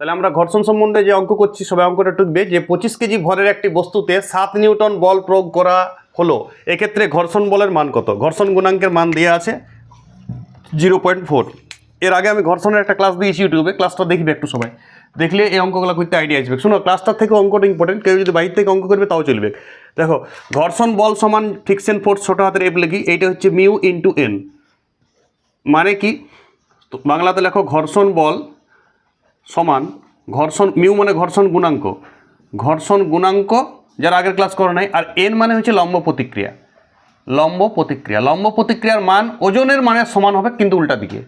তাহলে আমরা ঘর্ষণ সম্বন্ধে যে অঙ্ক করছি সবাই অঙ্কটা টুকবে যে পঁচিশ কেজি ভরের একটি বস্তুতে সাত নিউটন বল প্রয়োগ করা হলো। এক্ষেত্রে ঘর্ষণ বলের মান কত? ঘর্ষণ গুণাঙ্কের মান দেওয়া আছে জিরো পয়েন্ট ফোর। এর আগে আমি ঘর্ষণের একটা ক্লাস দিয়েছি ইউটিউবে, ক্লাসটা দেখবে একটু সবাই। দেখলে এই অঙ্কগুলো করতে আইডিয়া আসবে। শোনো, ক্লাসটার থেকে অঙ্কটা ইম্পর্টেন্ট কেউ যদি বাইরে থেকে অঙ্ক করবে তাও চলবে। দেখো, ঘর্ষণ বল সমান ফিক্সেন ফোর্স ছোটো হাতের এফ লিখি, এইটা হচ্ছে মিউ ইন্টু এন মানে কি? বাংলাতে লেখো ঘর্ষণ বল সমান ঘর্ষণ, মিউ মানে ঘর্ষণ গুণাঙ্ক। ঘর্ষণ গুণাঙ্ক যারা আগের ক্লাস করে নাই, আর এন মানে হচ্ছে লম্ব প্রতিক্রিয়া। লম্ব প্রতিক্রিয়া। লম্ব প্রতিক্রিয়ার মান ওজনের মানের সমান হবে কিন্তু উল্টা দিকে।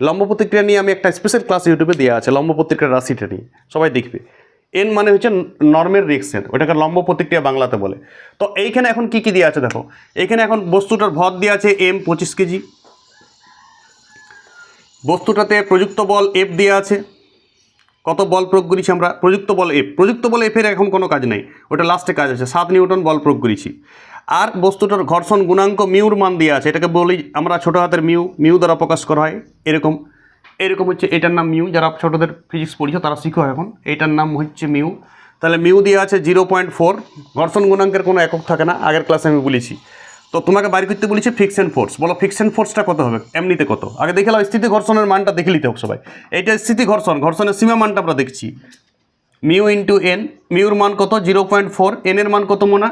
লম্ব প্রতিক্রিয়া নিয়ে আমি একটা স্পেশাল ক্লাস ইউটিউবে দেওয়া আছে, লম্ব প্রতিক্রিয়ার রাশিটা নিয়ে। সবাই দেখবে। এন মানে হচ্ছে নর্মের রিয়েকশন ওটাকে লম্ব প্রতিক্রিয়া বাংলাতে বলে। তো এইখানে এখন কি কি দেওয়া আছে দেখো। এইখানে এখন বস্তুটার ভর দেওয়া আছে এম পঁচিশ কেজি। বস্তুটাতে প্রযুক্ত বল এফ দেওয়া আছে। কত বল প্রয়োগ করেছি আমরা? প্রযুক্ত বল এফ প্রযুক্ত বল এফের এখন কোনো কাজ নেই। ওটা লাস্টে কাজ আছে। সাত নিউটন বল প্রয়োগ করেছি। আর বস্তুটার ঘর্ষণ গুণাঙ্ক মিউর মান দিয়ে আছে। এটাকে বলি আমরা ছোটো হাতের মিউ মিউ দ্বারা প্রকাশ করা হয়। এরকম এরকম হচ্ছে এটার নাম মিউ। যারা ছোটোদের ফিজিক্স পড়িছো, তারা শিখো এখন। এটার নাম হচ্ছে মিউ। তাহলে মিউ দিয়ে আছে জিরো পয়েন্ট ফোর ঘর্ষণ গুণাঙ্কের কোনো একক থাকে না। আগের ক্লাসে আমি বলেছি। তো তোমাকে বাড়ি করতে বলেছি ফিক্সেন ফোর্স বলো ফিক্সেন ফোর্সটা কত হবে? এমনিতে কত? আগে দেখে নাও স্থিতি ঘর্ষণের মানটা দেখে নিতে হোক সবাই। এইটা স্থিতি ঘর্ষণ, ঘর্ষণের সীমা মানটা আমরা দেখছি। মিউ ইন্টু এন মিউর মান কত? জিরো পয়েন্ট ফোর এনের মান কত মোনা?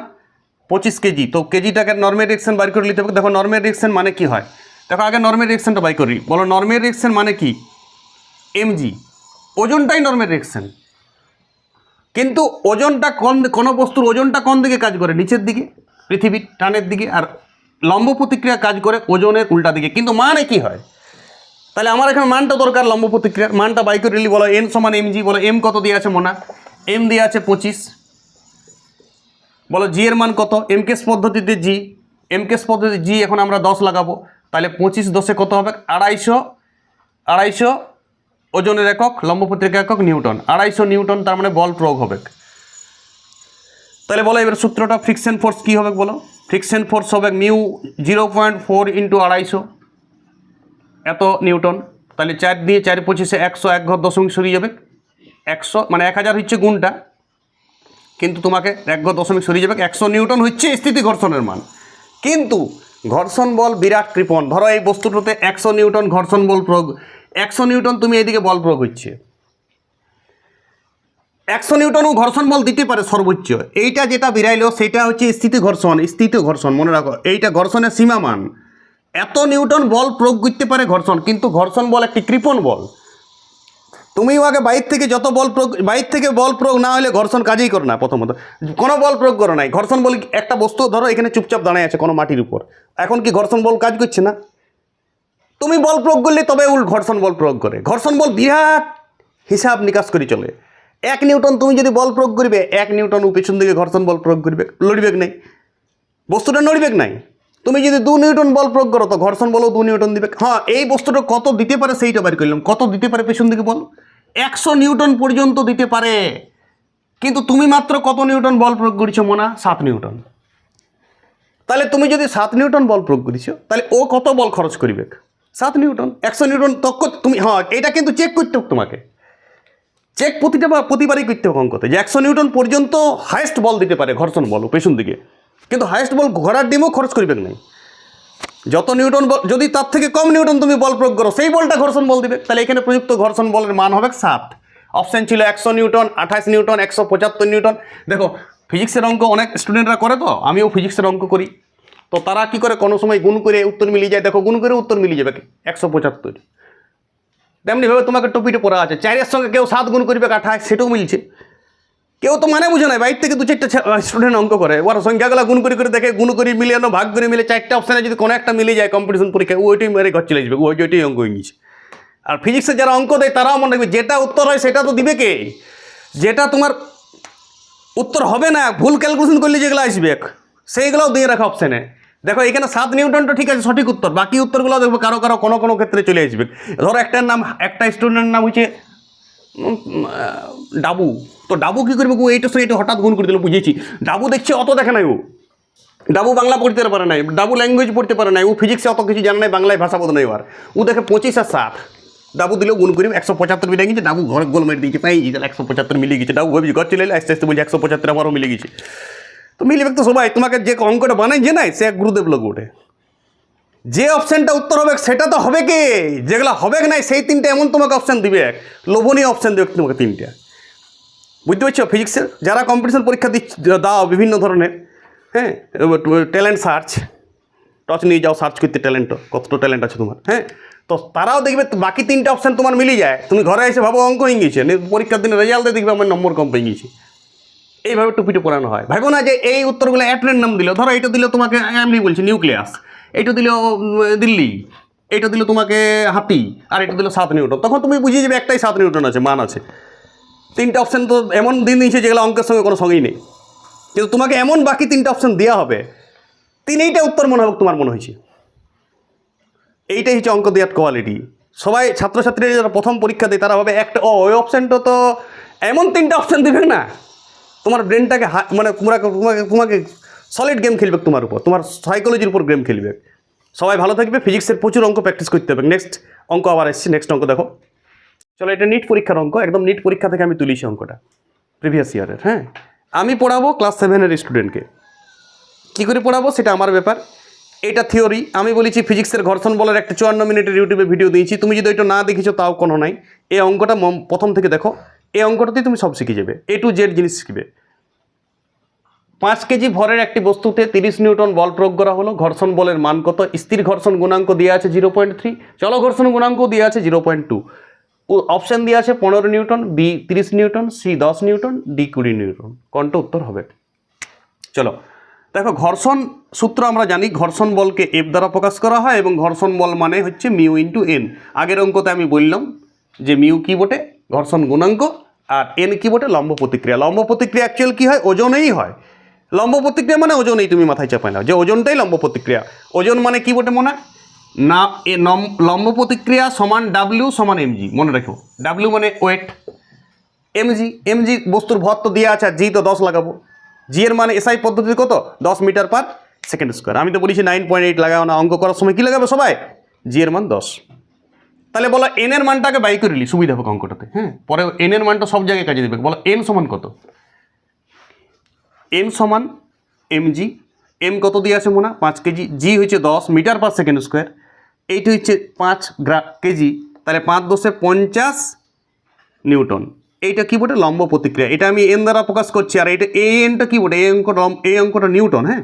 পঁচিশ কেজি। তো কেজিটাকে নর্মের রিয়েকশন বাইর করে নিতে হবে। দেখো নর্মের রিয়েকশন মানে কি হয়? দেখো, আগে নর্মের রিয়েকশনটা বাই করি। বলো নর্মের রিয়েকশন মানে কি? এমজি ওজনটাই নর্মের রিয়েকশন কিন্তু ওজনটা কোন, কোনো বস্তুর ওজনটা কোন দিকে কাজ করে? নিচের দিকে। পৃথিবীর টানের দিকে আর লম্ব প্রতিক্রিয়া কাজ করে ওজনের উল্টা দিকে। কিন্তু মানে কি হয়? তাহলে আমার এখানে মানটা দরকার লম্ব প্রতিক্রিয়ার। মানটা বাই করে নিলি বলো এন সমান এম জি বলো এম কত দিয়ে আছে মোনা? এম দিয়ে আছে পঁচিশ। বলো জি এর মান কত? এম কেস পদ্ধতিতে জি এম কেস পদ্ধতি জি এখন আমরা দশ লাগাবো। তাহলে পঁচিশ দশে কত হবে? আড়াইশো। আড়াইশো ওজনের একক, লম্ব প্রতিক্রিয়া একক নিউটন। আড়াইশো নিউটন, তার মানে বল প্রয়োগ হবে। তাহলে বলো এবার সূত্রটা ফ্রিকশন ফোর্স কী হবে বলো? ফ্রিকশন ফোর্স হবে mu zero point four into আড়াইশো। এত নিউটন। তাহলে চার দিয়ে চার পঁচিশে একশো এক ঘর দশমিক সরিয়ে যাবে। একশো মানে এক হাজার হচ্ছে গুণটা। কিন্তু তোমাকে এক ঘর দশমিক সরিয়ে যাবে। একশো নিউটন হচ্ছে স্থিতি ঘর্ষণের মান। কিন্তু ঘর্ষণ বল বিরাট কৃপণ। ধরো এই বস্তুটাতে একশো নিউটন ঘর্ষণ বল প্রয়োগ একশো নিউটন তুমি এদিকে বল প্রয়োগ হচ্ছে একশো নিউটনও ঘর্ষণ বল দিতে পারে সর্বোচ্চ। এইটা যেটা বিরাইলো, সেটা হচ্ছে স্থিতি ঘর্ষণ স্থিতি ঘর্ষণ, মনে রাখো, এইটা ঘর্ষণের সীমামান। এত নিউটন বল প্রয়োগ করতে পারে ঘর্ষণ, কিন্তু ঘর্ষণ বল একটি কৃপণ বল। তুমিও আগে বাইর থেকে যত বল প্রয়োগ বাইর থেকে বল প্রয়োগ না হলে ঘর্ষণ কাজেই করো না প্রথমত। কোনো বল প্রয়োগ করো নাই। ঘর্ষণ বল একটা বস্তু ধরো, এখানে চুপচাপ দাঁড়ায় আছে কোনো মাটির উপর। এখন কি ঘর্ষণ বল কাজ করছে না? তুমি বল প্রয়োগ করলে তবে উল ঘর্ষণ বল প্রয়োগ করে। ঘর্ষণ বল বিরাট হিসাব নিকাশ করে চলে। এক নিউটন তুমি যদি বল প্রয়োগ করবে, এক নিউটন ও পেছন দিকে ঘর্ষণ বল প্রয়োগ করবে। লড়িবেক নাই। বস্তুটা নড়িবেক নাই। তুমি যদি দু নিউটন বল প্রয়োগ করো, তো ঘর্ষণ বলও দু নিউটন দিবে। হ্যাঁ এই বস্তুটা কত দিতে পারে সেইটা বার করলাম। কত দিতে পারে পেছন দিকে বল? একশো নিউটন পর্যন্ত দিতে পারে। কিন্তু তুমি মাত্র কত নিউটন বল প্রয়োগ করেছ মোনা? সাত নিউটন। তাহলে তুমি যদি সাত নিউটন বল প্রয়োগ করেছ, তাহলে ও কত বল খরচ করিবে সাত নিউটন। একশো নিউটন তক্ক তুমি হ্যাঁ এটা কিন্তু চেক করতে তোমাকে। চেক প্রতিটা বা প্রতিবারই করতে অঙ্কতে। যে একশো নিউটন পর্যন্ত হায়েস্ট বল দিতে পারে ঘর্ষণ বল, পেছন দিকে। কিন্তু হায়েস্ট বল ঘোড়ার ডিমও খরচ করিবে নাই যত নিউটন বল যদি তার থেকে কম নিউটন তুমি বল প্রয়োগ করো, সেই বলটা ঘর্ষণ বল দিবে। তাহলে এখানে প্রযুক্ত ঘর্ষণ বলের মান হবে সাত অপশান ছিল একশো নিউটন, আঠাশ নিউটন, একশো পঁচাত্তর নিউটন। দেখো ফিজিক্সের অঙ্ক অনেক স্টুডেন্টরা করে তো, আমিও ফিজিক্সের অঙ্ক করি। তো তারা কি করে কোনো সময় গুণ করে উত্তর মিলিয়ে যায়? দেখো, গুণ করে উত্তর মিলিয়ে যাবে। একশো পঁচাত্তর। তেমনিভাবে তোমাকে টপিটা পড়া আছে। চারের সঙ্গে কেউ সাত গুণ করবে আঠাশ সেটাও মিলছে। কেউ তো মানে বুঝে নাই, বাইর থেকে দু চারটা স্টুডেন্ট অঙ্ক করে। ওর সংখ্যাগুলো গুণ করে করে দেখে, গুণ করে মিলে আনো, ভাগ করে মিলে চারটা অপশানে যদি কোনো একটা মিলে যায় কম্পিটিশন পরীক্ষায়, ও ওইটাই মেরে ঘর চলে যাবে ওই ওইটাই অঙ্ক হয়ে আর ফিজিক্সে যারা অঙ্ক দেয়, তারাও মনে রাখবে যেটা উত্তর হয় সেটা তো দিবে কে? যেটা তোমার উত্তর হবে না, ভুল ক্যালকুলেশন করলে যেগুলো আসবে, সেইগুলোও দিয়ে রাখা অপশানে দেখো, এখানে সাত নিউটনটা ঠিক আছে, সঠিক উত্তর। বাকি উত্তরগুলো দেখব, কারও কারও, কোনো কোনো ক্ষেত্রে চলে আসবে। ধরো, একটার নাম, একটা স্টুডেন্টের নাম হচ্ছে ডাবু। তো ডাবু কী করবে? ও এইটার সঙ্গে এটা হঠাৎ গুণ করে দিল, বুঝেছি। ডাবু দেখছে, অত দেখে নাই ও। ডাবু বাংলা পড়তে পারে নাই, ডাবু ল্যাঙ্গুয়েজ পড়তে পারে নাই, ও ফিজিক্সে অত কিছু জানে নাই, বাংলায় ভাষা বোধ নাই আর ও দেখে পঁচিশ আর সাত। ডাবু দিলেও গুণ করি একশো পঁচাত্তর মিলে গেছে, ডাবু ঘর গোল মেরে দিয়েছে, পাই একশো পঁচাত্তর মিলে গেছে। ডাবু ভাবছি ঘর চলে এলে, আস্তে আস্তে বলছি, একশো পঁচাত্তর আমারও মিলে গেছে। তো মিলবে তো সবাই, তোমাকে যে অঙ্কটা বানাই যে নাই, সে গুরুদেব লোক ওঠে যে অপশানটা উত্তর হবে, সেটা তো হবে কে? যেগুলো হবে নাই, সেই তিনটে এমন তোমাকে অপশান দিবে এক। লোভনীয় অপশান দেবে তোমাকে তিনটে। বুঝতে পারছ? ফিজিক্সের যারা কম্পিটিশন পরীক্ষা দিচ্ছ, দাও বিভিন্ন ধরনের হ্যাঁ? ট্যালেন্ট সার্চ টচ নিয়ে যাও সার্চ করতে ট্যালেন্ট কতটা ট্যালেন্ট আছে তোমার হ্যাঁ? তো তারাও দেখবে, বাকি তিনটে অপশান তোমার মিলে যায়। তুমি ঘরে এসে ভাবো অঙ্ক হয়ে নিয়ে পরীক্ষার দিনে রেজাল্টে দেখবে, আমার নম্বর কম পেয়ে গেছে এইভাবে টুপিটা পড়ানো হয়। ভাবো না যে এই উত্তরগুলো অ্যাট নাম দিল। ধরো এটা দিল তোমাকে এমনি বলছি নিউক্লিয়াস। এইটা দিল দিল্লি। এইটা দিল তোমাকে হাতি। আর এটা দিল সাত নিউটন। তখন তুমি বুঝিয়ে যাবে একটাই সাত নিউটন আছে, মান আছে। তিনটে অপশান তো এমন দিন দিয়েছে যেগুলো অঙ্কের সঙ্গে কোনো সঙ্গেই নেই। কিন্তু তোমাকে এমন বাকি তিনটে অপশান দেওয়া হবে, তিনইটা উত্তর মনে হবে তোমার মনে হয়েছে। এইটাই হচ্ছে অঙ্ক দেওয়ার কোয়ালিটি সবাই ছাত্রছাত্রীরা যারা প্রথম পরীক্ষা দেয়, তারা ভাবে একটা, ও, ওই অপশানটা তো এমন তিনটা অপশান দেবে না। তোমার ব্রেনটাকে মানে তোমাকে তোমাকে তোমাকে সলিড গেম খেলবে তোমার উপর, তোমার সাইকোলজির উপর গেম খেলবে। সবাই ভালো থাকবে ফিজিক্সের প্রচুর অঙ্ক প্র্যাকটিস করতে হবে। নেক্সট অঙ্ক আবার এসছি নেক্সট অঙ্ক দেখো। চলো, এটা নিট পরীক্ষার অঙ্ক, একদম নিট পরীক্ষা থেকে আমি তুলিছি অঙ্কটা প্রিভিয়াস ইয়ারের হ্যাঁ? আমি পড়াবো ক্লাস সেভেনের স্টুডেন্টকে কী। করে পড়াবো সেটা আমার ব্যাপার। এটা থিওরি আমি বলেছি ফিজিক্সের ঘর্ষণ বলার একটা চুয়ান্ন মিনিটের ইউটিউবে ভিডিও দিয়েছি। তুমি যদি ওইটা না দেখেছ, তাও কোনো নাই। এই অঙ্কটা প্রথম থেকে দেখো। এই অঙ্কটাতেই তুমি সব শিখে যাবে এ টু জেড জিনিস শিখবে। পাঁচ কেজি ভরের একটি বস্তুতে তিরিশ নিউটন বল প্রয়োগ করা হলো, ঘর্ষণ বলের মান কত? স্থির ঘর্ষণ গুণাঙ্ক দেওয়া আছে জিরো পয়েন্ট থ্রি। চল ঘর্ষণ গুণাঙ্ক দেওয়া আছে জিরো পয়েন্ট টু। অপশান দেওয়া আছে পনেরো নিউটন বি তিরিশ নিউটন সি দশ নিউটন ডি কুড়ি নিউটন। কোনটা উত্তর হবে? চলো, দেখো ঘর্ষণ সূত্র আমরা জানি, ঘর্ষণ বলকে এফ দ্বারা প্রকাশ করা হয় এবং ঘর্ষণ বল মানে হচ্ছে মিউ ইন্টু এন আগের অঙ্কতে আমি বললাম যে মিউ কি বটে? ঘর্ষণ গুণাঙ্ক আর এন কি বটে? লম্ব প্রতিক্রিয়া। লম্ব প্রতিক্রিয়া অ্যাকচুয়াল কি হয়? ওজনেই হয়। লম্ব প্রতিক্রিয়া মানে ওজনেই তুমি মাথায় চাপাই নাও। যে ওজনটাই লম্ব প্রতিক্রিয়া। ওজন মানে কি বটে মনে? না, এ লম্ব প্রতিক্রিয়া সমান ডাব্লিউ সমান এমজি মনে রাখো। ডাব্লিউ মানে ওয়েট এমজি এমজি বস্তুর ভর তো দেওয়া আছে আর জি তো দশ লাগাবো। জি এর মানে এসআই পদ্ধতি কত? দশ মিটার পার সেকেন্ড স্কোয়ার। আমি তো বলেছি নাইন পয়েন্ট এইট লাগাও না। অঙ্ক করার সময় কী লাগাবে সবাই? জি এর মান দশ। তাহলে বলো এন এর মানটাকে বাই করে নিলি, সুবিধা হবে অঙ্কটাতে হ্যাঁ? পরে এন এর মানটা সব জায়গায় কাজে দেবে। বলো এন সমান কত? এন সমান এমজি এম কত দিয়ে আছে মোনা? পাঁচ কেজি জি হচ্ছে দশ মিটার পার সেকেন্ড স্কোয়ার এইটা হচ্ছে পাঁচ গ্রা কেজি তাহলে পাঁচ দশে পঞ্চাশ নিউটন। এইটা কি বটে? লম্ব প্রতিক্রিয়া। এটা আমি এন দ্বারা প্রকাশ করছি, আর এটা এই এনটা কি বটে? এই অঙ্কটা এই অঙ্কটা নিউটন হ্যাঁ?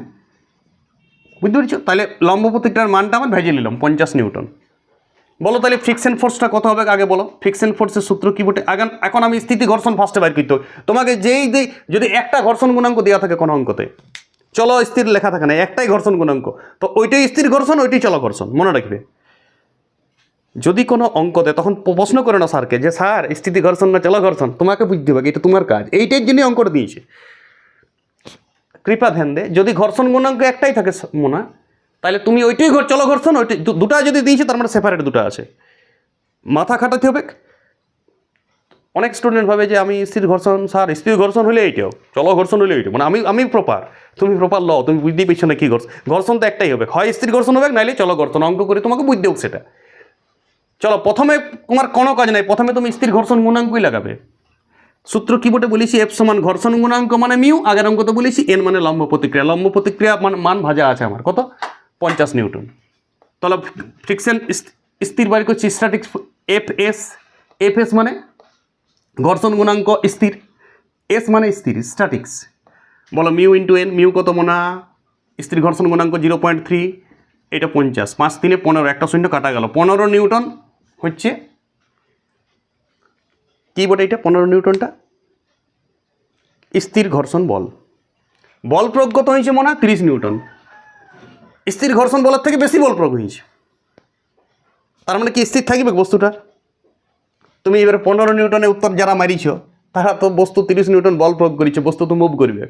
বুঝতে পেরেছ? তাহলে লম্ব প্রতিক্রিয়ার মানটা আমার ভেজে নিলাম, পঞ্চাশ নিউটন। বলো তাহলে ফিক্সেন ফোর্সটা কত হবে আগে বলো? ফিক্সেন ফোর্সের সূত্র কি বটে? আগান এখন আমি স্থিতি ঘর্ষণ ফার্স্টে বাইর করতে তোমাকে যেই যদি একটা ঘর্ষণ গুণাঙ্ক দেওয়া থাকে কোনো অঙ্কতে, চলো স্থির লেখা থাকে না, একটাই ঘর্ষণ গুণাঙ্ক। তো ওইটাই স্থির ঘর্ষণ, ওইটাই চলো ঘর্ষণ, মনে রাখবে। যদি কোনো অঙ্ক দেয় তখন প্রশ্ন করে না স্যারকে যে, স্যার, স্থিতি ঘর্ষণ না চলো ঘর্ষণ? তোমাকে বুঝতে হবে, এটা তোমার কাজ। এইটার জন্যই অঙ্কটা দিয়েছে। কৃপা ধ্যান দে। যদি ঘর্ষণ গুণাঙ্ক একটাই থাকে মোনা তাহলে তুমি ওইটাই ঘর, চলো ঘর্ষণ ওইটাই দু- দুটা যদি দিয়েছে, তার মানে সেপারেট দুটো আছে। মাথা খাটাতে হবে। অনেক স্টুডেন্ট ভাবে যে আমি স্ত্রীর ঘর্ষণ স্যার, স্ত্রীর ঘর্ষণ হলে এইটাও চলো ঘর্ষণ হলে এইটা মানে আমি আমি প্রপার তুমি প্রপার ল তুমি বুঝতেই পারছ না কি ঘর্ষণ ঘর্ষণ তো একটাই হবে। হয় স্ত্রীর ঘর্ষণ হবে, নাইলে চলো ঘর্ষণ অঙ্ক করে তোমাকে বুঝতে হোক সেটা। চলো, প্রথমে তোমার কোনো কাজ নাই। প্রথমে তুমি স্ত্রীর ঘর্ষণ গুণাঙ্কই লাগাবে। সূত্র কি বটে বলেছি এফ সমান ঘর্ষণ গুণাঙ্ক মানে মিউ আগের অঙ্ক তো বলেছি এন মানে লম্ব প্রতিক্রিয়া। লম্ব প্রতিক্রিয়া মান মান ভাজা আছে আমার। কত? পঞ্চাশ নিউটন। তাহলে ফ্রিকশন স্থির বাড়ি করছি static F S F S মানে ঘর্ষণ গুণাঙ্ক স্থির এস মানে স্থির স্ট্যাটিক্স বলো মিউ ইন্টু এন মিউ কত মোনা? স্থির ঘর্ষণ গুণাঙ্ক জিরো পয়েন্ট থ্রি এটা পঞ্চাশ। পাঁচ তিনে পনেরো, একটা শূন্য কাটা গেল। পনেরো নিউটন হচ্ছে কী বটে এটা? পনেরো নিউটনটা? স্থির ঘর্ষণ বল। বল প্রয়োগ কত হয়েছে মনে? হয় তিরিশ নিউটন। স্থির ঘর্ষণ বলের থেকে বেশি বল প্রয়োগ হয়েছে। তার মানে কি স্থির থাকবে বস্তুটা তুমি এবারে পনেরো নিউটনের উত্তর যারা মারিছ, তারা তো বস্তু তিরিশ নিউটন বল প্রয়োগ করেছে, বস্তু তো মুভ করবে।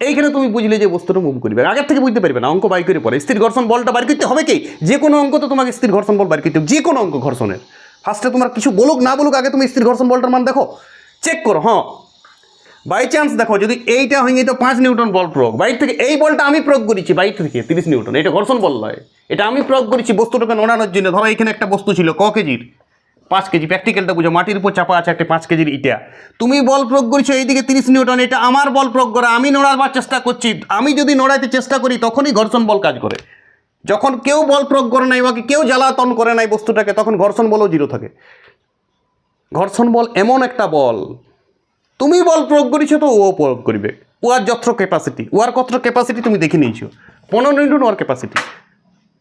এইখানে তুমি বুঝলে যে বস্তুটা মুভ করবে। আগের থেকে বুঝতে পারবে না, অঙ্ক বাই করে পরে। স্থির ঘর্ষণ বলটা বার করতে হবে কি? যে কোনো অঙ্ক তো তোমাকে স্থির ঘর্ষণ বল বার করতে হবে, যে কোনো অঙ্ক ঘর্ষণের। ফার্স্টে তোমার কিছু বলুক, না বলুক, আগে তুমি স্থির ঘর্ষণ বলটার মান দেখো। চেক করো হ্যাঁ। বাই চান্স দেখো, যদি এইটা হয় এটা পাঁচ নিউটন বল প্রয়োগ। বাইর থেকে এই বলটা আমি প্রয়োগ করেছি বাইর থেকে তিরিশ নিউটন। এটা ঘর্ষণ বল নয়। এটা আমি প্রয়োগ করেছি বস্তুটাকে নড়ানোর জন্য। ধরো, এখানে একটা বস্তু ছিল, ক কেজির? পাঁচ কেজি। প্র্যাকটিক্যালটা বুঝো, মাটির উপর চাপা আছে একটা পাঁচ কেজির ইটা। তুমি বল প্রয়োগ করছ, এইদিকে তিরিশ নিউটন, এটা আমার বল প্রয়োগ করা। আমি নড়াবার চেষ্টা করছি। আমি যদি নড়াইতে চেষ্টা করি, তখনই ঘর্ষণ বল কাজ করে। যখন কেউ বল প্রয়োগ করে নাই বা কেউ জ্বালাতন করে নাই বস্তুটাকে, তখন ঘর্ষণ বলও জিরো থাকে। ঘর্ষণ বল এমন একটা বল তুমি বল প্রয়োগ করেছ তো ও প্রয়োগ করবে। ওয়ার যত্র ক্যাপাসিটি ওয়ার কত ক্যাপাসিটি তুমি দেখে নিয়েছো? পনেরো নিউটন ওয়ার ক্যাপাসিটি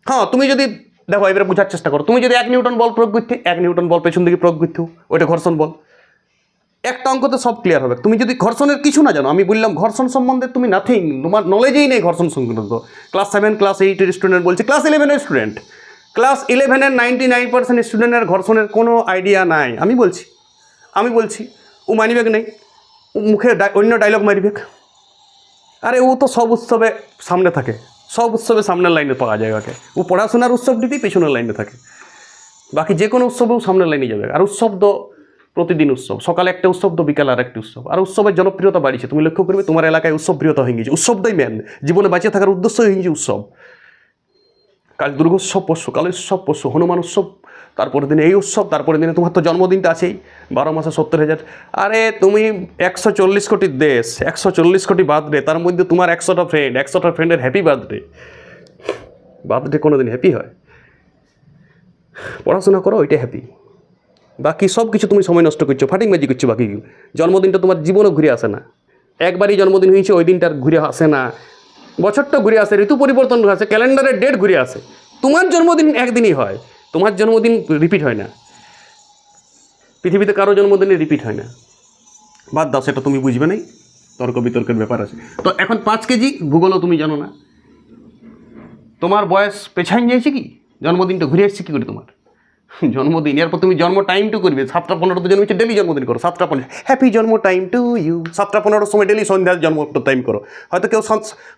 হ্যাঁ তুমি যদি, দেখো, এবারে বোঝার চেষ্টা করো। তুমি যদি এক নিউটন বল প্রয়োগ করতে, এক নিউটন বল পেছন দিকে প্রয়োগ করতে, ওইটা ঘর্ষণ বল। একটা অঙ্কতে সব ক্লিয়ার হবে। তুমি যদি ঘর্ষণের কিছু না জানো, আমি বললাম ঘর্ষণ সম্বন্ধে তুমি নাথিং তোমার নলেজেই নেই ঘর্ষণ সংক্রান্ত। ক্লাস সেভেন ক্লাস এইটের স্টুডেন্ট বলছি ক্লাস ইলেভেনের স্টুডেন্ট ক্লাস ইলেভেনের নাইনটি নাইন পার্সেন্ট স্টুডেন্টের ঘর্ষণের কোনো আইডিয়া নাই। আমি বলছি আমি বলছি, ও মানিবেক নেই। মুখে অন্য ডায়লগ মারিবেক আরে ও তো সব উৎসবে সামনে থাকে। সব উৎসবে সামনের লাইনে পাওয়া যায় ওকে। ও পড়াশোনার উৎসবটিতেই পেছনের লাইনে থাকে। বাকি যে কোনো উৎসবেও সামনের লাইনে যাবে। আর উৎসব তো প্রতিদিন উৎসব। সকালে একটা উৎসব, তো বিকালে আর একটা উৎসব। আর উৎসবের জনপ্রিয়তা বাড়িছে তুমি লক্ষ্য করবে, তোমার এলাকায় উৎসব প্রিয়তা হয়ে গেছে উৎসবটাই মেন জীবনে বাঁচিয়ে থাকার উদ্দেশ্যই হয়ে গেছে উৎসব। কাল দুর্গোৎসব পশু কাল উৎসব পশু হনুমান উৎসব তারপরের দিনে এই উৎসব, তারপরের দিনে তোমার তো জন্মদিনটা আছেই, বারো মাসে সত্তর হাজার। আরে তুমি একশো চল্লিশ কোটি দেশ, একশো চল্লিশ কোটি বার্থডে, তার মধ্যে তোমার একশোটা ফ্রেন্ড একশোটা ফ্রেন্ডের হ্যাপি বার্থডে। বার্থডে কোনো দিন হ্যাপি হয়? পড়াশোনা করো ওইটা হ্যাপি বাকি সব কিছু তুমি সময় নষ্ট করছ ফাটিং বাজি করছ বাকি। জন্মদিনটা তোমার জীবনও ঘুরে আসে না। একবারই জন্মদিন হয়েছে, ওই দিনটার ঘুরে আসে না। বছরটা ঘুরে আসে, ঋতু পরিবর্তন আসে, ক্যালেন্ডারের ডেট ঘুরে আসে। তোমার জন্মদিন একদিনই হয়। তোমার জন্মদিন রিপিট হয় না। পৃথিবীতে কারও জন্মদিনে রিপিট হয় না। বাদ দাও, সেটা তুমি বুঝবে নাই। তর্ক বিতর্কের ব্যাপার আছে। তো এখন পাঁচ কেজি ভূগোলও তুমি জানো না। তোমার বয়স পেছাইন যাইছে কি? জন্মদিনটা ঘুরে আসছে কী করে তোমার? জন্মদিন, এরপর তুমি জন্ম টাইম টু করবে, সাতটা পনেরোতে জন্মেছে ডেলি জন্মদিন করো, সাতটা পনেরো হ্যাপি জন্ম টাইম টু ইউ সাতটা পনেরোর সময় ডেলি সন্ধ্যা জন্ম টাইম করো। হয়তো কেউ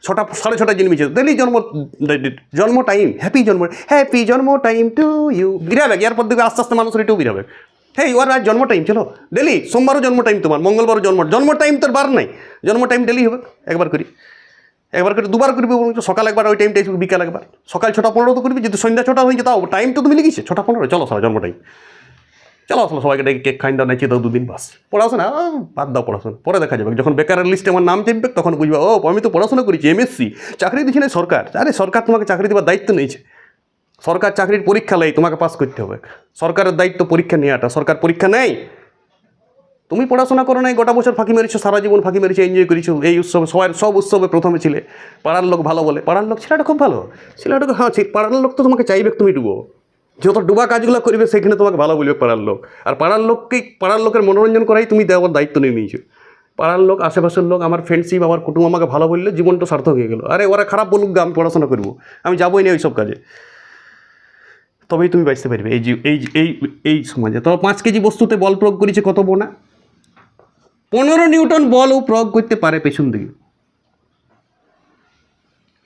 ছটা, সাড়ে ছটা জন্মেছে ডেলি জন্ম জন্ম টাইম হ্যাপি জন্ম হ্যাপি জন্ম টাইম টু ইউ বিরাবে এরপর দেখবে আস্তে আস্তে মানুষ এটাও বিরাবে হ্যাঁ ওর আজ জন্ম টাইম চলো ডেলি সোমবারও জন্ম টাইম তোমার, মঙ্গলবারও জন্ম জন্ম টাইম তোর বার নাই, জন্ম টাইম ডেলি হবে, একবার করি। একবার করে দুবার করবি সকাল একবার, ওই টাইমটা বিকাল একবার। সকাল ছটা পনেরো তো করবি যদি সন্ধ্যা ছটা হয়ে তাও টাইম তো তুমি লিখেছে, ছটা পনেরো। চলো সবাই জন্ম টাইম চলো আসলো সবাইকে ডেকে কেক খাইন দাও নাচিয়ে দাও দুদিন, বাস। পড়াশোনা বাদ দাও পড়াশোনা, পরে দেখা যাবে। যখন বেকারের লিস্টে আমার নাম চাইবে তখন বুঝবে, ও, আমি তো পড়াশোনা করেছি এমএসসি চাকরি দিচ্ছে না সরকার? আরে, সরকার তোমাকে চাকরি দেওয়ার দায়িত্ব নিয়েছে। সরকার চাকরির পরীক্ষা নেই তোমাকে পাস করতে হবে। সরকারের দায়িত্ব পরীক্ষা নেওয়াটা সরকার পরীক্ষা নেই তুমি পড়াশোনা করো নাই, গোটা বছর ফাঁকি মেরেছো, সারা জীবন ফাঁকি মেরেছো এনজয় করেছ, এই উৎসবে, সবাই, সব উৎসবে প্রথমে ছিলে। পাড়ার লোক ভালো বলে। পাড়ার লোক, ছেলেটা খুব ভালো। ছেলেটা হ্যাঁ পাড়ার লোক তো তোমাকে চাইবে, তুমি ডুবো। যত ডুবা কাজগুলো করবে, সেখানে তোমাকে ভালো বলবে পাড়ার লোক। আর পাড়ার লোককে, পাড়ার লোকের মনোরঞ্জন করাই তুমি দেওয়ার দায়িত্ব নিয়ে নিয়েছো। পাড়ার লোক, আশেপাশের লোক, আমার ফ্রেন্ডশিপ আমার কুটুম আমাকে ভালো বললে জীবনটা সার্থক হয়ে গেলো। আরে, ওরা খারাপ বলুক আমি পড়াশোনা করব। আমি যাবোই না ওইসব কাজে। তবেই তুমি বাঁচতে পারবে। এই এই এই এই সমাজে। তো পাঁচ কেজি বস্তুতে বল প্রয়োগ করেছে কত বোনা? পনেরো নিউটন বলও প্রয়োগ করতে পারে পেছন দিকে।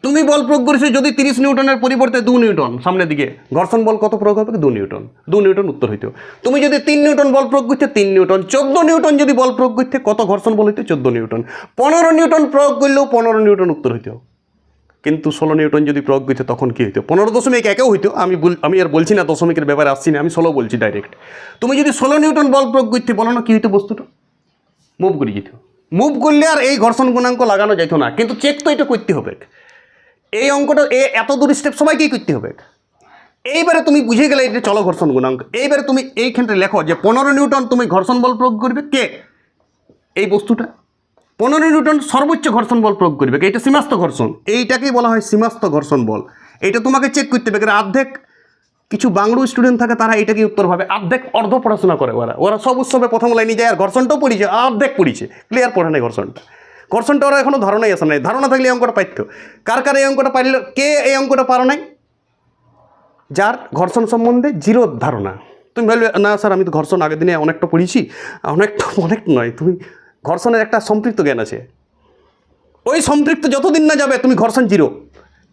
তুমি বল প্রয়োগ করেছ যদি তিরিশ নিউটনের পরিবর্তে দু নিউটন সামনের দিকে। ঘর্ষণ বল কত প্রয়োগ হবে? দু নিউটন। দু নিউটন উত্তর হইতো তুমি যদি তিন নিউটন বল প্রয়োগ করতে তিন নিউটন, চোদ্দ নিউটন যদি বল প্রয়োগ করতে কত ঘর্ষণ বল হইতো চোদ্দ নিউটন? পনেরো নিউটন প্রয়োগ করলেও পনেরো নিউটন উত্তর হইতো কিন্তু ষোলো নিউটন যদি প্রয়োগ করতে তখন কী হইতো পনেরো দশমিক একেও হইতো আমি বল- আমি আর বলছি না দশমিকের ব্যাপারে, আসছি না। আমি ষোলো বলছি ডাইরেক্ট তুমি যদি ষোলো নিউটন বল প্রয়োগ করতে বলো না, কী হইতো বস্তুটা? মুভ করে যেত। মুভ করলে আর এই ঘর্ষণ গুণাঙ্ক লাগানো যেত না। কিন্তু চেক তো এটা করতে হবে। এই অঙ্কটা, এ এত দূর স্টেপ সবাইকেই করতে হবে। এইবারে তুমি বুঝে গেলে এটা চলো ঘর্ষণ গুণাঙ্ক। এইবারে তুমি এইখানটা লেখো যে পনেরো নিউটন তুমি ঘর্ষণ বল প্রয়োগ করবে কে? এই বস্তুটা। পনেরো নিউটন সর্বোচ্চ ঘর্ষণ বল প্রয়োগ করবে এটা সীমাস্ত ঘর্ষণ। এইটাকেই বলা হয় সীমাস্ত ঘর্ষণ বল। এটা তোমাকে চেক করতে হবে। অর্ধেক কিছু বাংলো স্টুডেন্ট থাকে, তারা এটাকে উত্তর ভাবে। অর্ধেক অর্ধ পড়াশোনা করে ওরা। ওরা সব উৎসবে প্রথম লাইনে যায়, আর ঘর্ষণটাও পড়িছে অর্ধেক পড়িছে। ক্লিয়ার পড়ে নাই ঘর্ষণটা। ঘর্ষণটা ওরা এখনও ধারণাই আসে নাই। ধারণা থাকলে এই অঙ্কটা পাইত। কার কার এই অঙ্কটা পাইল? কে এই অঙ্কটা পারো নাই? যার ঘর্ষণ সম্বন্ধে জিরো ধারণা। তুমি ভাবলে, না স্যার, আমি তো ঘর্ষণ আগের দিনে অনেকটা পড়িছি, অনেকটা অনেক নয়। তুমি ঘর্ষণের একটা সম্পৃক্ত জ্ঞান আছে। ওই সম্পৃক্ত যতদিন না যাবে, তুমি ঘর্ষণ জিরো।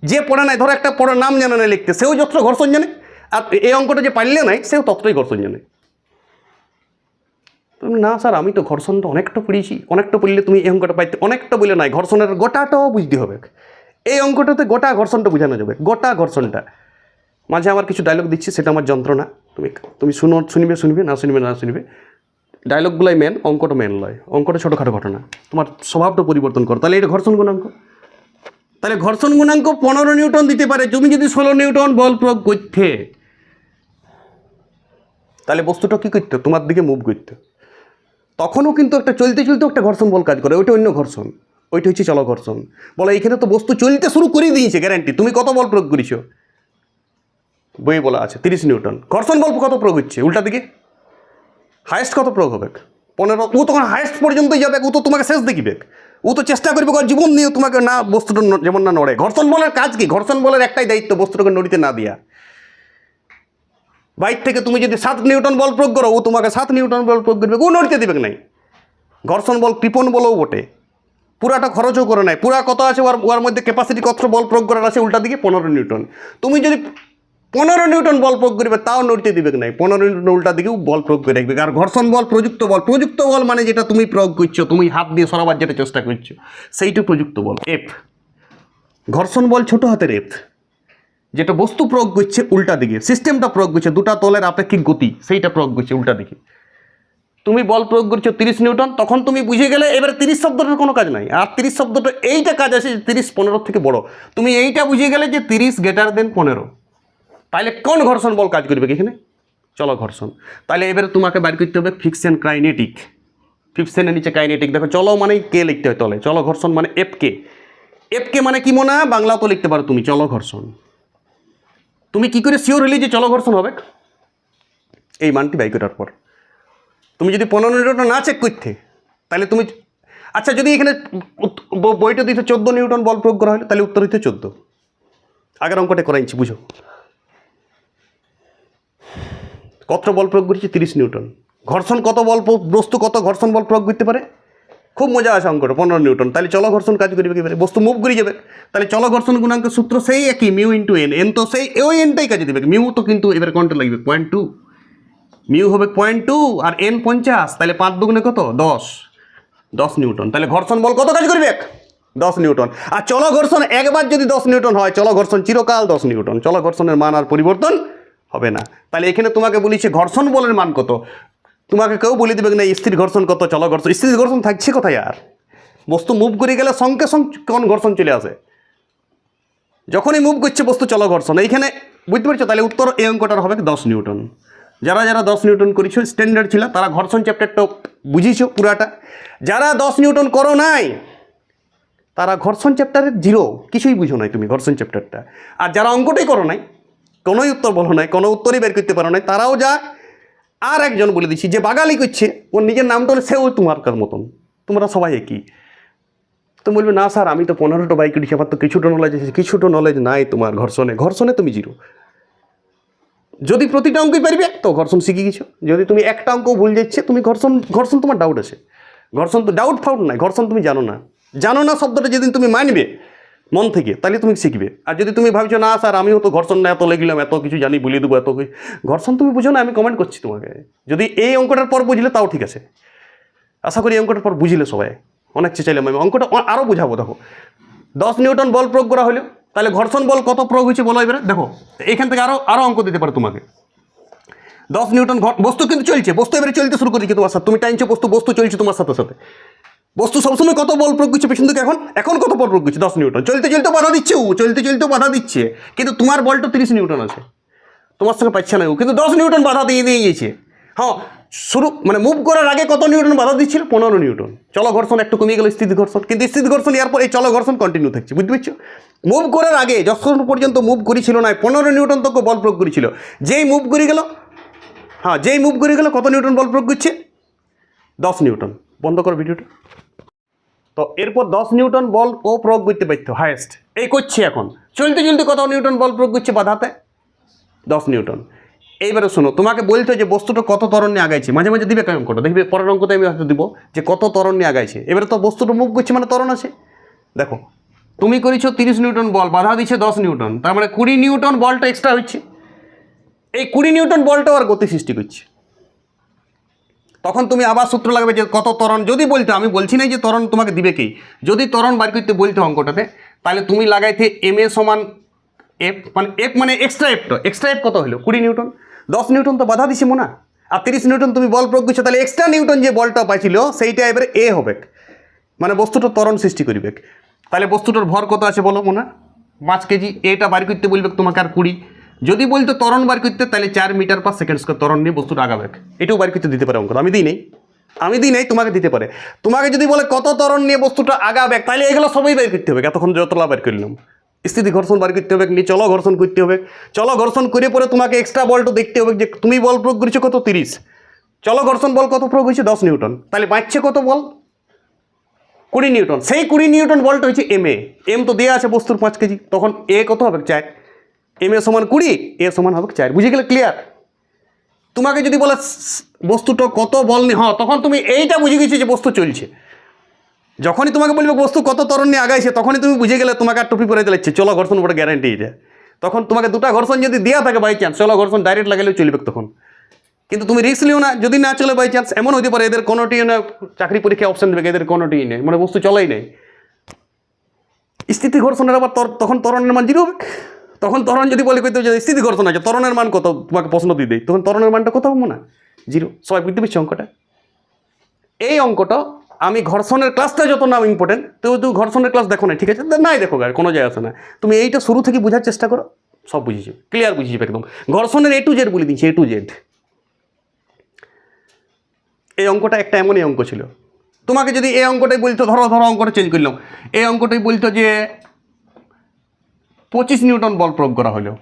যে পড়ে নাই, ধরো একটা পড়ার নাম জানে না লিখতে, সেও যতটা ঘর্ষণ জানে আর এই অঙ্কটা যে পারলে নাই, সেও ততটাই ঘর্ষণ জানে। না স্যার, আমি তো ঘর্ষণটা অনেকটা পড়িয়েছি। অনেকটা পড়লে তুমি এই অঙ্কটা পাইতে, অনেকটা বলে নাই, ঘর্ষণের গোটাটাও বুঝতে হবে। এই অঙ্কটাতে গোটা ঘর্ষণটা বোঝানো যাবে, গোটা ঘর্ষণটা। মাঝে আমার কিছু ডায়লগ দিচ্ছি, সেটা আমার যন্ত্রণা। তুমি তুমি শুনো, শুনবে শুনবে, না শুনবে না শুনবে। ডায়লগগুলাই মেন অঙ্কটা মেন লয়। অঙ্কটা ছোটোখাটো ঘটনা। তোমার স্বভাবটা পরিবর্তন করো। তাহলে এটা ঘর্ষণ গুণাঙ্ক। তাহলে ঘর্ষণ গুণাঙ্ক পনেরো নিউটন দিতে পারে। তুমি যদি ষোলো নিউটন বল প্রয়োগ করতে তাহলে বস্তুটা কী করতো? তোমার দিকে মুভ করতো। তখনও কিন্তু একটা চলতে চলতে একটা ঘর্ষণ বল কাজ করে, ওইটা অন্য ঘর্ষণ। ওইটা হচ্ছে চলো ঘর্ষণ। বলে এইখানে তো বস্তু চলতে শুরু করে দিয়েছে গ্যারান্টি তুমি কত বল প্রয়োগ করেছ? বই বলা আছে, তিরিশ নিউটন। ঘর্ষণ বল কত প্রয়োগ হচ্ছে? উল্টা দিকে। হায়েস্ট কত প্রয়োগ হবে? পনেরো, ও তখন হায়েস্ট পর্যন্তই যাবে, ও তো তোমাকে শেষ দেখিবে ও তো চেষ্টা করবে ওর জীবন নিয়ে তোমাকে না, বস্তুটা যেমন না নড়ে। ঘর্ষণ বলের কাজ কি? ঘর্ষণ বলের একটাই দায়িত্ব বস্তুটাকে নড়িতে না দিয়া। বাইক থেকে তুমি যদি সাত নিউটন বল প্রয়োগ করো, ও তোমাকে সাত নিউটন বল প্রয়োগ করবে, ও নড়িতে দেবে নাই। ঘর্ষণ বল কৃপণ বলও বটে। পুরাটা খরচও করে নাই। পুরা কত আছে? ওর ওর মধ্যে ক্যাপাসিটি কত বল প্রয়োগ করার আছে? উল্টা দিকে পনেরো নিউটন। তুমি যদি পনেরো নিউটন বল প্রয়োগ করবে, তাও নড়তে দিবে নাই। পনেরো নিউটন উল্টা দিকেও বল প্রয়োগ করে রাখবে। আর ঘর্ষণ বল, প্রযুক্ত বল প্রযুক্ত বল মানে যেটা তুমি প্রয়োগ করছ, তুমি হাত দিয়ে সরাবার যেটা চেষ্টা করছ, সেইটা প্রযুক্ত বল। এফ ঘর্ষণ বল ছোট হাতের এফ যেটা বস্তু প্রয়োগ করছে উল্টা দিকে সিস্টেমটা প্রয়োগ করছে, দুটা তলের আপেক্ষিক গতি, সেইটা প্রয়োগ করছে উল্টা দিকে। তুমি বল প্রয়োগ করছ তিরিশ নিউটন, তখন তুমি বুঝে গেলে এবারে তিরিশ শব্দটার কোনো কাজ নাই। আর তিরিশ শব্দটা এইটা কাজ আছে যে তিরিশ পনেরো থেকে বড়। তুমি এইটা বুঝে গেলে যে তিরিশ গ্রেটার দেন পনেরো। তাহলে কোন ঘর্ষণ বল কাজ করবে এখানে? চলো ঘর্ষণ। তাহলে এবারে তোমাকে বাইর করতে হবে ফিকশন কাইনেটিক ফিকশনের নিচে কাইনেটিক দেখো, চলো মানে কে লিখতে হয় তলে। চলো ঘর্ষণ মানে এফ কে এফ কে মানে কি মনে? হয় বাংলাও তো লিখতে পারো তুমি। চলো ঘর্ষণ। তুমি কি করে শিওর হলে যে চলো ঘর্ষণ হবে এই মানটি বাই করার পর। তুমি যদি পনেরো নিউটন না চেক করতে, তাহলে তুমি আচ্ছা যদি এখানে বইটা দিতে চোদ্দ নিউটন বল প্রয়োগ করা হলো, তাহলে উত্তর হইতে চোদ্দ। আগের অঙ্কটা করাইছি বুঝো। কত বল প্রয়োগ করেছি? তিরিশ নিউটন। ঘর্ষণ কত বল বস্তু কত ঘর্ষণ বল প্রয়োগ করতে পারে? খুব মজা আছে অঙ্কটা, পনেরো নিউটন। তাহলে চলো ঘর্ষণ কাজ করবে একেবারে বস্তু মুভ করে যাবে। তাহলে চলো ঘর্ষণ গুণাঙ্কের সূত্র সেই একই মিউ ইন্টু এন এন তো সেই, ওই এনটাই কাজে দেবে। মিউ তো কিন্তু এবারে কোনটা লাগবে পয়েন্ট টু মিউ হবে পয়েন্ট টু আর এন পঞ্চাশ, তাহলে পাঁচ দুগুণে কত? দশ। দশ নিউটন। তাহলে ঘর্ষণ বল কত কাজ করবে? দশ নিউটন। আর চলো ঘর্ষণ একবার যদি দশ নিউটন হয়, চলো ঘর্ষণ চিরকাল দশ নিউটন। চলো ঘর্ষণের মান আর পরিবর্তন হবে না। তাহলে এখানে তোমাকে বলিছে ঘর্ষণ বলের মান কত? তোমাকে কেউ বলে দেবে না স্থির ঘর্ষণ কত, চলো ঘর্ষণ। স্থির ঘর্ষণ থাকছে কোথায় আর? বস্তু মুভ করে গেলে সঙ্গে সঙ্গে কোন ঘর্ষণ চলে আসে? যখনই মুভ করছে বস্তু, চলো ঘর্ষণ। এইখানে বুঝতে পারছ? তাহলে উত্তর এই অঙ্কটার হবে দশ নিউটন। যারা যারা দশ নিউটন করেছ স্ট্যান্ডার্ড ছিল, তারা ঘর্ষণ চ্যাপ্টারটা বুঝিছো পুরাটা। যারা দশ নিউটন করো নাই, তারা ঘর্ষণ চ্যাপ্টারের জিরো কিছুই বুঝো নাই তুমি ঘর্ষণ চ্যাপ্টারটা আর যারা অঙ্কটাই করো নাই, কোনোই উত্তর বলো নাই, কোনো উত্তরই বের করতে পারো নাই, তারাও যা আর একজন বলে দিচ্ছি, যে বাগালি করছে ওর নিজের নামটা হলে সেও তোমার মতন। তোমরা সবাই একই। তো বলবে, না স্যার, আমি তো পনেরোটা বাইক উঠেছি আমার তো কিছুটা নলেজ আছে, কিছুটা নলেজ নাই তোমার ঘর্ষণে। ঘর্ষণে তুমি জিরো। যদি প্রতিটা অঙ্কই পারবে, তো ঘর্ষণ শিখে গেছো। যদি তুমি একটা অঙ্ক ভুল যাচ্ছে, তুমি ঘর্ষণ ঘর্ষণ তোমার ডাউট আছে। ঘর্ষণ তো ডাউট ফাউট নাই, ঘর্ষণ তুমি জানো না। জানো না শব্দটা যেদিন তুমি মানবে মন থেকে, তাহলে তুমি শিখবে। আর যদি তুমি ভাবছ, না স্যার, আমিও তো ঘর্ষণ না, এত লেগিলাম এত কিছু জানি, বলে দেবো এত ঘর্ষণ তুমি বুঝো না, আমি কমেন্ট করছি তোমাকে। যদি এই অঙ্কটার পর বুঝলে, তাও ঠিক আছে। আশা করি অঙ্কটার পর বুঝলে সবাই। অনেক চেঁচাইলাম আমি। অঙ্কটা আরও বুঝাবো, দেখো। দশ নিউটন বল প্রয়োগ করা হলো, তাহলে ঘর্ষণ বল কত প্রয়োগ হয়েছে বলো এবারে? দেখো, এখান থেকে আরও আরও অঙ্ক দিতে পারে তোমাকে। দশ নিউটন বস্তু কিন্তু চলছে, বস্তু এবারে চলতে শুরু করেছে তোমার সাথে। তুমি টাইমছো বস্তু বস্তু চলছে তোমার সাথে সাথে। বস্তু সবসময় কত বল প্রয়োগ করছে পেছন থেকে এখন? এখন কত বল প্রয়োগ করছে? দশ নিউটন। চলতে চলতে বাধা দিচ্ছে ও, চলতে চলতে বাধা দিচ্ছে। কিন্তু তোমার বলটা তিরিশ নিউটন আছে। তোমার সঙ্গে পাচ্ছে না ও। কিন্তু দশ নিউটন বাধা দিয়ে দিয়ে গিয়েছে। হ্যাঁ শুরু মানে মুভ করার আগে কত নিউটন বাধা দিচ্ছিল? পনেরো নিউটন। চলো ঘর্ষণ একটু কমিয়ে গেল স্থিতি ঘর্ষণ। কিন্তু স্থিতি ঘর্ষণ এরপর এই চলো ঘর্ষণ কন্টিনিউ থাকছে, বুঝতে পারছ? মুভ করার আগে যতক্ষণ পর্যন্ত মুভ করেছিল না, পনেরো নিউটন তোকে বল প্রয়োগ করেছিল। যেই মুভ করে গেল হ্যাঁ যেই মুভ করে গেল, কত নিউটন বল প্রয়োগ করছে? দশ নিউটন। বন্ধ করো ভিডিওটা। তো এরপর দশ নিউটন বল ও প্রয়োগ করতে পারতো হায়েস্ট এই করছে এখন। চলতে চলতে কত নিউটন বল প্রয়োগ করছে বাধাতে দশ নিউটন। এইবারে শোনো, তোমাকে বলতে যে বস্তুটা কত তরণ নিয়ে আগাইছে। মাঝে মাঝে দিবে কেমন অঙ্কটা দেখবে পরের অঙ্কতে আমি হয়তো দিব যে কত তরণ নিয়ে আগাইছে। এবারে তো বস্তুটা মুভ করছে মানে তরণ আছে। দেখো, তুমি করেছ তিরিশ নিউটন বল, বাধা দিচ্ছে দশ নিউটন। তার মানে কুড়ি নিউটন বলটা এক্সট্রা হচ্ছে। এই কুড়ি নিউটন বলটাও আর গতি সৃষ্টি করছে। তখন তুমি আবার সূত্র লাগবে যে কত তরণ যদি বলতে, আমি বলছি না যে তরণ তোমাকে দিবে কি? যদি তরণ বার করতে বলতে অঙ্কটাতে, তাহলে তুমি লাগাইতে এম এ সমান এফ মানে এফ মানে এক্সট্রা এফটা এক্সট্রা এফ কত হলো? কুড়ি নিউটন। দশ নিউটন তো বাধা দিছে মোনা। আর তিরিশ নিউটন তুমি বল প্রয়োগ করছ, তাহলে এক্সট্রা নিউটন যে বলটা পাইছিল, সেইটা এবারে এ হবে। মানে বস্তুটা ত্বরণ সৃষ্টি করবে। তাহলে বস্তুটার ভর কত আছে বলো মোনা? পাঁচ কেজি। এটা বার করতে বলবে তোমাকে আর কুড়ি। যদি বলতো তরণ বার করতে, তাহলে চার মিটার পার সেকেন্ড স্কোয়ার ত্বরণ নিয়ে বস্তুটা আগাবে এটাও বার করতে দিতে পারে অঙ্ক আমি দিই নেই। আমি দিই নাই, তোমাকে দিতে পারে। তোমাকে যদি বলে কত ত্বরণ নিয়ে বস্তুটা আগাবে তাহলে এগুলো সবই বের করতে হবে। এতক্ষণ যতলা বের করলাম। স্থিতি ঘর্ষণ বার করতে হবে নিয়ে চলো ঘর্ষণ করতে হবে। চলো ঘর্ষণ করে পরে তোমাকে এক্সট্রা বলটা দেখতে হবে যে তুমি বল প্রয়োগ করেছ কত তিরিশ। চলো ঘর্ষণ বল কত প্রয়োগ হয়েছে? দশ নিউটন। তাহলে বাঁচছে কত বল কুড়ি নিউটন। সেই কুড়ি নিউটন বলটা হয়েছে এম এ এম তো দেওয়া আছে বস্তুর পাঁচ কেজি। তখন এ কত হবে? চার। এম এ সমান কুড়ি, এ সমান হবে চার। বুঝে গেলে ক্লিয়ার তোমাকে যদি বলে বস্তুটা কত বল নি? হ্যাঁ তখন তুমি এইটা বুঝে গেছো যে বস্তু চলছে। যখনই তোমাকে বলবে বস্তু কত তরণ নিয়ে আগাইছে, তখনই তুমি বুঝে গেলে তোমাকে আর টুপি পরে দিলাচ্ছে চলো ঘর্ষণ বড় গ্যারান্টি এটা। তখন তোমাকে দুটা ঘর্ষণ যদি দেওয়া থাকে বাই চান্স চলো ঘর্ষণ ডাইরেক্ট লাগালেও চলবে তখন। কিন্তু তুমি রিস্ক লিও না, যদি না চলে বাই চান্স এমন হতে পারে এদের কোনোটি না চাকরি পরীক্ষায় অপশন দেবে, এদের কোনোটি নেই। মানে বস্তু চলেই নেই। স্থিতি ঘর্ষণের আবার তখন তরণের মান জিরো হবে। তখন তরণ যদি বলে, কইতে যে স্থিতি ঘর্ষণ আছে তরণের মান কত, তোমাকে প্রশ্ন দিয়ে দেয় তখন তরণের মানটা কত হবে না? জিরো। সবাই বুঝতে পারছি অঙ্কটা? এই অঙ্কটা আমি ঘর্ষণের ক্লাসটা যত নাম ইম্পর্টেন্ট তো তুমি ঘর্ষণের ক্লাস দেখো না ঠিক আছে? নাই দেখো, আর কোনো যায় আসে না। তুমি এইটা শুরু থেকে বোঝার চেষ্টা করো, সব বুঝে যাবে ক্লিয়ার বুঝে যাবে একদম। ঘর্ষণের এ টু জেড বলে দিচ্ছি এ টু জেড এই অঙ্কটা একটা এমনই অঙ্ক ছিল। তোমাকে যদি এই অঙ্কটাই বলতো, ধরো ধরো অঙ্কটা চেঞ্জ করলাম। এই অঙ্কটাই বলতো যে পঁচিশ নিউটন বল প্রয়োগ করা হলো।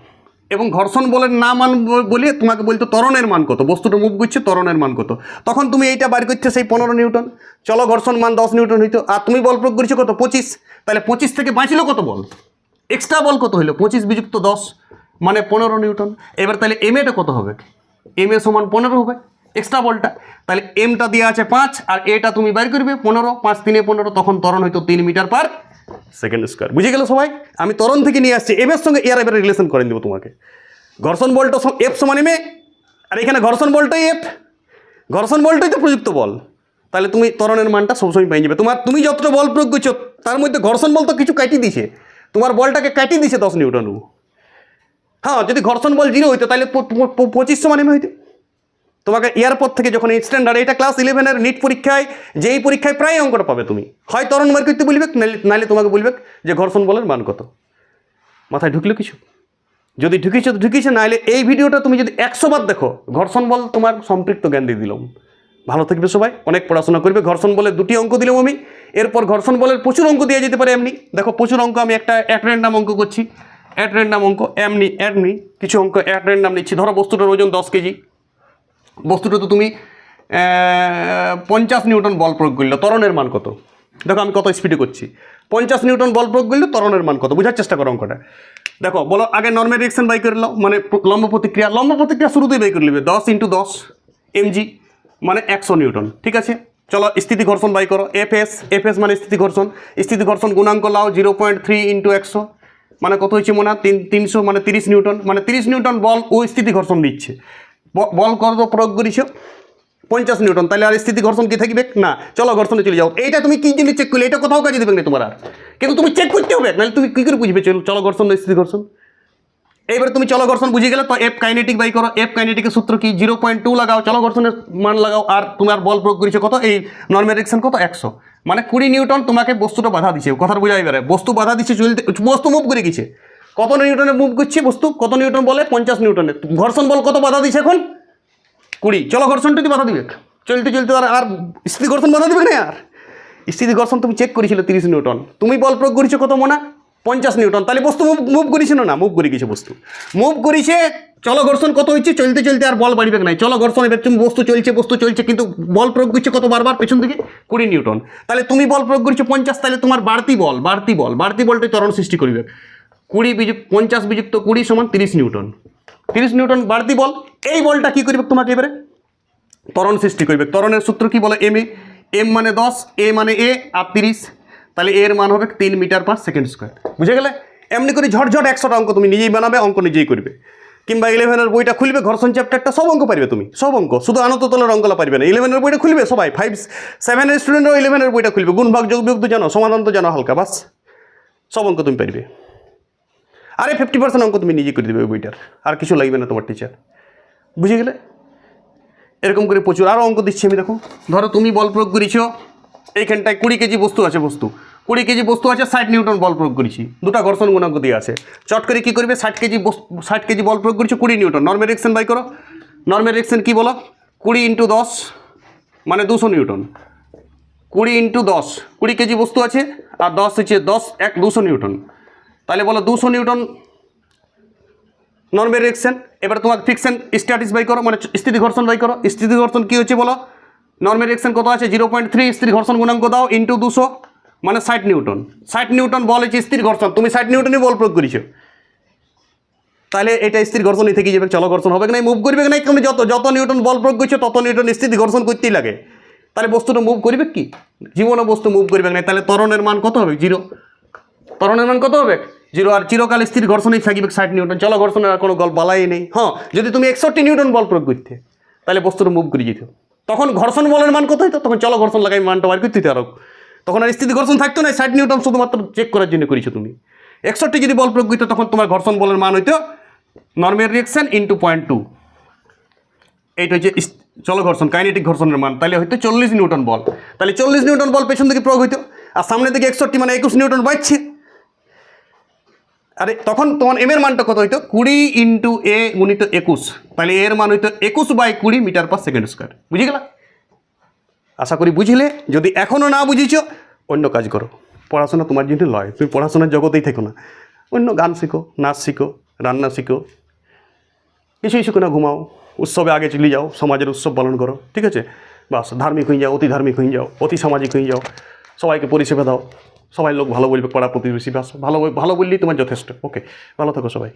এবং ঘর্ষণ বলের না মান বলে তোমাকে বলতো ত্বরণের মান কত? বস্তুটা মুভ করছে তরণের মান কত? তখন তুমি এইটা বার করছ সেই পনেরো নিউটন। চলো ঘর্ষণ মান দশ নিউটন হইতো। আর তুমি বল প্রয়োগ করছ কত? পঁচিশ। তাহলে পঁচিশ থেকে বাঁচলো কত বল? এক্সট্রা বল কত হলো পঁচিশ বিযুক্ত দশ মানে পনেরো নিউটন। এবার তাহলে এম এটা কত হবে? এম এ সমান পনেরো হবে। এক্সট্রা বলটা। তাহলে এমটা দেওয়া আছে পাঁচ, আর এটা তুমি বাইর করবে পনেরো। পাঁচ তিনে পনেরো, তখন তরণ হয়তো তিন মিটার পার সেকেন্ড স্কোয়ার বুঝে গেল সবাই? আমি তরণ থেকে নিয়ে আসছি। এম এর সঙ্গে এর এবার রিলেশন করে দেবো তোমাকে। ঘর্ষণ বলটা এফ সমান এম আর এখানে ঘর্ষণ বলটাই এফ ঘর্ষণ বলটাই তো প্রযুক্ত বল। তাহলে তুমি তরণের মানটা সবসময় পেয়ে যাবে। তোমার তুমি যতটা বল প্রয়োগ করছ, তার মধ্যে ঘর্ষণ বল তো কিছু কাটিয়ে দিছে। তোমার বলটাকে কাটিয়ে দিছে দশ নিউটন হ্যাঁ যদি ঘর্ষণ বল জিরো হইতো, তাহলে প- প- প- পঁচিশ সমান হইতো। তোমাকে এয়ারপোর্ট থেকে যখন স্ট্যান্ডার্ড এটা ক্লাস ইলেভেনের নিট পরীক্ষায়, যেই পরীক্ষায় প্রায় অঙ্কটা পাবে তুমি। হয় তরণ বার করতে বলবে নাহলে তোমাকে বলবে যে ঘর্ষণ বলের মান কত। মাথায় ঢুকলো কিছু? যদি ঢুকিয়েছো তো ঢুকিয়েছো নাহলে এই ভিডিওটা তুমি যদি একশো বার দেখো, ঘর্ষণ বল তোমার সম্পৃক্ত জ্ঞান দিয়ে দিলাম। ভালো থাকবে সবাই, অনেক পড়াশোনা করবে, ঘর্ষণ বলের দুটি অঙ্ক দিলাম আমি। এরপর ঘর্ষণ বলের প্রচুর অঙ্ক দিয়ে যেতে পারে এমনি। দেখো, প্রচুর অঙ্ক আমি একটা এক র্যান্ডাম অঙ্ক করছি। এক র্যান্ডাম অঙ্ক, এমনি এমনি কিছু অঙ্ক এক র্যান্ডাম নিচ্ছি। ধরো বস্তুটার ওজন দশ কেজি। বস্তুটা তো তুমি পঞ্চাশ নিউটন বল প্রয়োগ করলে তরণের মান কত? দেখো আমি কত স্পিডে করছি। পঞ্চাশ নিউটন বল প্রয়োগ করলে তরণের মান কত? বোঝার চেষ্টা করো অঙ্কটা। দেখো, বলো, আগে নর্মাল রিয়েকশন বাই করে নাও মানে লম্ব প্রতিক্রিয়া। লম্ব প্রতিক্রিয়া শুরুতেই বাই করে নেবে, দশ ইন্টু দশ এমজি মানে একশো নিউটন, ঠিক আছে? চলো, স্থিতি ঘর্ষণ বাই করো এফ এস এফ এস মানে স্থিতি ঘর্ষণ। স্থিতি ঘর্ষণ গুণাঙ্ক লাও জিরো পয়েন্ট থ্রি ইন্টু একশো মানে কত হয়েছে মনে? হয়? তিন তিনশো মানে তিরিশ নিউটন মানে তিরিশ নিউটন বল ও স্থিতি ঘর্ষণ দিচ্ছে। বল কত প্রয়োগ করিস। পঞ্চাশ নিউটন, তাহলে আর স্থিতি ঘর্ষণ কি থাকবে? না, চলো ঘর্ষণে চলে যাও। এইটা তুমি কি জিনিস চেক করলে? এটা কোথাও কাজে দেবে না তোমার আর। কিন্তু তুমি চেক করতে হবে, নাহলে তুমি কী করে বুঝবে? চলো চলো ঘর্ষণ স্থিতি ঘর্ষণ। এইবারে তুমি চলো ঘর্ষণ বুঝে গেলে তো এফ কাইনেটিক বাই করো। এফ কাইনেটিকের সূত্র কি? জিরো পয়েন্ট টু লাগাও। চলো ঘর্ষণের মান লাগাও। আর তোমার বল প্রয়োগ করেছ কত? এই নর্মাল রিয়েকশন কত? একশো। মানে কুড়ি নিউটন তোমাকে বস্তুটা বাধা দিচ্ছে কথাটা বোঝা এবারে বস্তু বাধা দিচ্ছে চলতে বস্তু মুভ করে গেছে। কত নিউটনে মুভ করছে বস্তু? কত নিউটন বলে? পঞ্চাশ নিউটনে ঘর্ষণ বল কত বাধা দিচ্ছে এখন? কুড়ি। চলো ঘর্ষণটা তুই বাধা দিবে। চলতে চলতে আর আর স্থিতি ঘর্ষণ বাধা দিবে না আর? স্থিতি ঘর্ষণ তুমি চেক করেছিলে তিরিশ নিউটন। তুমি বল প্রয়োগ করেছ কত মনে? পঞ্চাশ নিউটন। তাহলে বস্তু মুভ মুভ করেছিল না? মুভ করে গেছে বস্তু। মুভ করেছে, চলো ঘর্ষণ কত হচ্ছে চলতে চলতে আর বল বাড়িবে নাই। চলো ঘর্ষণ, এবার তুমি বস্তু চলছে বস্তু চলছে, কিন্তু বল প্রয়োগ করছে কত বারবার? পেছন দিকে কুড়ি নিউটন। তাহলে তুমি বল প্রয়োগ করছ পঞ্চাশ, তাহলে তোমার বাড়তি বল বাড়তি বল, বাড়তি বলটাই ত্বরণ সৃষ্টি করবে। কুড়ি বিযুক্ত পঞ্চাশ বিযুক্ত কুড়ি সমান তিরিশ নিউটন। তিরিশ নিউটন বাড়তি বল, এই বলটা কি করবে তোমাকে এবারে? ত্বরণ সৃষ্টি করবে। ত্বরণের সূত্র কি বলে? এম এ এম মানে দশ এ মানে এ আর তিরিশ। তাহলে এর মান হবে তিন মিটার পার সেকেন্ড স্কোয়ার। বুঝে গেলে? এমনি করে ঝটঝট একশোটা অঙ্ক তুমি নিজেই বানাবে, অঙ্ক নিজেই করবে। কিংবা ইলেভেনের বইটা খুলবে ঘর্ষণ চ্যাপ্টারটা সব অঙ্ক পারবে তুমি, সব অঙ্ক। শুধু আনত তলার অঙ্কলা পারবে না। ইলেভেনের বইটা খুলবে সবাই ফাইভ সেভেনের স্টুডেন্টরাও ইলেভেনের বইটা খুলবে। গুণ ভাগ যোগ বিয়োগ তো জানো, সমাধান তো জানো হালকা, বাস। সব অঙ্ক তুমি পারবে। আরে ফিফটি পার্সেন্ট অঙ্ক তুমি নিজে করে দেবে বইটার। আর কিছু লাগবে না তোমার টিচার বুঝে গেলে? এরকম করে প্রচুর। আরও অঙ্ক দিচ্ছি আমি, দেখো। ধরো তুমি বল প্রয়োগ করেছ, এইখানটায় কুড়ি কেজি বস্তু আছে বস্তু। কুড়ি কেজি বস্তু আছে, ষাট নিউটন বল প্রয়োগ করেছি। দুটা ঘর্ষণ গুণাঙ্ক দিয়ে আছে। চট করে কী করবে? ষাট কেজি বস্তু ষাট কেজি বল প্রয়োগ করেছ, কুড়ি নিউটন। নর্মের রিয়েকশন বাই করো। নর্মের রিয়েকশন কী বলো? কুড়ি ইন্টু দশ মানে দুশো নিউটন। কুড়ি ইন্টু দশ। কুড়ি কেজি বস্তু আছে, আর দশ হচ্ছে দশ, এক দুশো নিউটন। তাহলে বলো দুশো নিউটন নর্মের রিয়েকশন এবার তোমার ফিকশন স্ট্যাটিস বাই করো মানে স্থিতি ঘর্ষণ বাই করো। স্থিতি ঘর্ষণ কী হচ্ছে বলো? নর্মের রিয়েকশন কত আছে? জিরো পয়েন্ট থ্রি স্থির ঘর্ষণ গুণাঙ্ক দাও ইন্টু দুশো মানে ষাট নিউটন। ষাট নিউটন বল হচ্ছে স্থির ঘর্ষণ। তুমি ষাট নিউটনই বল প্রয়োগ করেছ। তাহলে এটা স্থির ঘর্ষণই থেকে যাবে, চলো ঘর্ষণ হবে না মুভ করবে না তুমি যত যত নিউটন বল প্রয়োগ করছ, তত নিউটন স্থিতি ঘর্ষণ করতেই লাগে। তাহলে বস্তুটা মুভ করবে কি? জীবনে বস্তু মুভ করবে না তাহলে তরণের মান কত হবে? জিরো তরণের মান কত হবে? জিরো আর চিরকাল স্থির ঘর্ষণই থাকবে ষাট নিউটন। চলো ঘর্ষণের আর কোনো গল্প বালাই নেই হ্যাঁ? যদি তুমি একষট্টি নিউটন বল প্রয়োগ করতে, তাহলে বস্তুটা মুভ করে যেত তখন ঘর্ষণ বলের মান কত হতো তখন চলো ঘর্ষণ লাগাই, মানটা বার করতে আরও। তখন আর স্থিতি ঘর্ষণ থাকতো না ষাট নিউটন শুধুমাত্র চেক করার জন্য করেছ তুমি। একষট্টি যদি বল প্রয়োগ করতো, তখন তোমার ঘর্ষণ বলের মান হইতো নর্মের রিয়েকশন ইন্টু পয়েন্ট টু এইটা হচ্ছে চলো ঘর্ষণ কাইনেটিক ঘর্ষণের মান, তাহলে হয়তো চল্লিশ নিউটন বল। তাহলে চল্লিশ নিউটন বল পেছন থেকে প্রয়োগ হইতো। আর সামনে থেকে একষট্টি মানে একুশ নিউটন বাড়ছে। আরে, তখন তোমার এম এর মানটা কত হইতো? কুড়ি ইন্টু এ গুণিত একুশ। তাহলে এর মান হইতো একুশ বাই কুড়ি মিটার পার সেকেন্ড স্কোয়ার। বুঝে গেলা? আশা করি বুঝলে? যদি এখনও না বুঝেছ, অন্য কাজ করো। পড়াশোনা তোমার জন্য লয়। তুমি পড়াশোনার জগতেই থেকো না। অন্য গান শিখো, নাচ শিখো, রান্না শিখো। কিছুই শিখো না ঘুমাও। উৎসবে আগে চলে যাও। সমাজের উৎসব পালন করো। ঠিক আছে? বাস, ধার্মিক হয়ে যাও, অতি ধার্মিক হয়ে যাও, অতি সামাজিক হয়ে যাও। সবাইকে পরিষেবা দাও। সবাই লোক ভালো বলবে, পড়া প্রতিবেশী, ভালো ভালো বললেই তোমার যথেষ্ট। ওকে ভালো থাকো সবাই।